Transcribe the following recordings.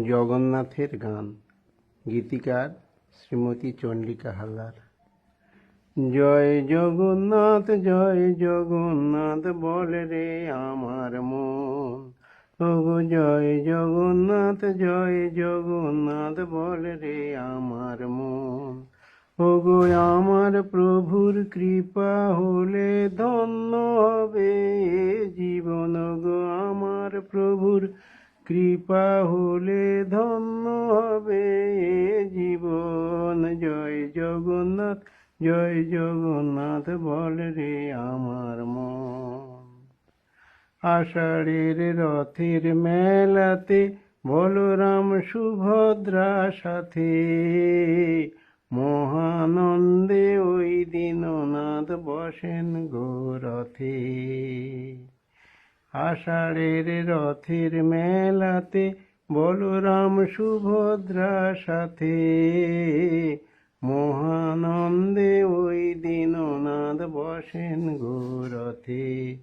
জগন্নাথের গান। গীতিকার শ্রীমতী চন্ডিকা হালদার। জয় জগন্নাথ জয় জগন্নাথ বলে রে আমার মন। ওগো জয় জগন্নাথ জয় জগন্নাথ বলে রে আমার মন। ওগো আমার প্রভুর কৃপা হলে ধন্য হবে জীবন। গো আমার প্রভুর কৃপা হলে ধন্য হবে জীবন। জয় জগন্নাথ জয় জগন্নাথ বল রে আমার মন। আষাঢ়ের রথের মেলাতে বলরাম সুভদ্রা সাথে। মহানন্দে ওই দিননাথ বসেন গো-রথে আষাঢ়ের রথের মেলাতে বলরাম সুভদ্রা সাথে। মহানন্দে ওই দিননাথ বসেন গো-রথে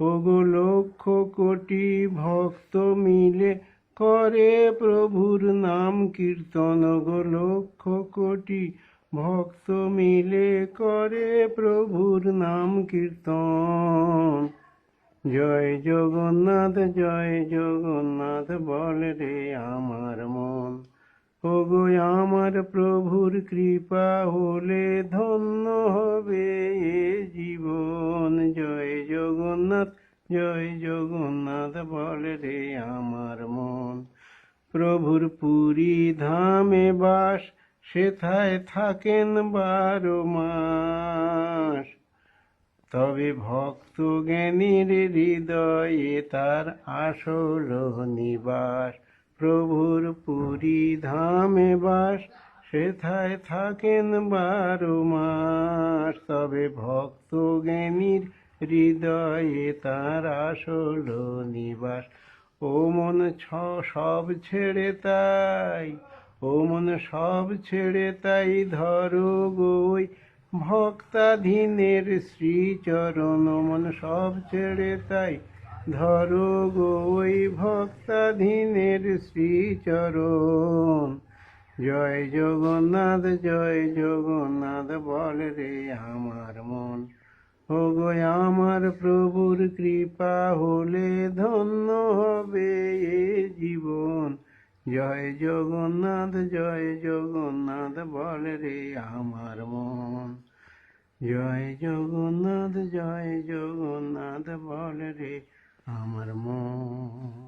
ওগো লক্ষ কোটি ভক্ত মিলে করে প্রভুর নাম কীর্তন। গো লক্ষ কোটি ভক্ত মিলে করে প্রভুর নাম কীর্তন। জয় জগন্নাথ জয় জগন্নাথ বল রে আমার মন। ওগো আমার প্রভুর কৃপা হলে ধন্য হবে এ জীবন। জয় জগন্নাথ জয় জগন্নাথ বল রে আমার মন। প্রভুর পুরী ধামে বাস, সেথায় থাকেন বারো মাস। তবে ভক্ত জ্ঞানীর হৃদয়ে তার আসল নিবাস। প্রভুর পুরী ধামে বাস, সেথায় থাকেন বারো মাস। তবে ভক্ত জ্ঞানীর হৃদয়ে তার আসল নিবাস। ও মন ছ সব ছেড়ে তাই, ও মন সব ছেড়ে তাই ধরো গই। ভক্তাধীনের শ্রীচরণ মন সব ছেড়ে তাই। ধরো গই ভক্তাধীনের শ্রীচরণ। জয় জগন্নাথ জয় জগন্নাথ, বল রে আমার মন। ও গো আমার প্রভুর কৃপা হলে ধন্য হবে জীবন। জয় জগন্নাথ জয় জগন্নাথ, বল রে আমার মন। জয় জগন্নাথ জয় জগন্নাথ বল রে আমার মন।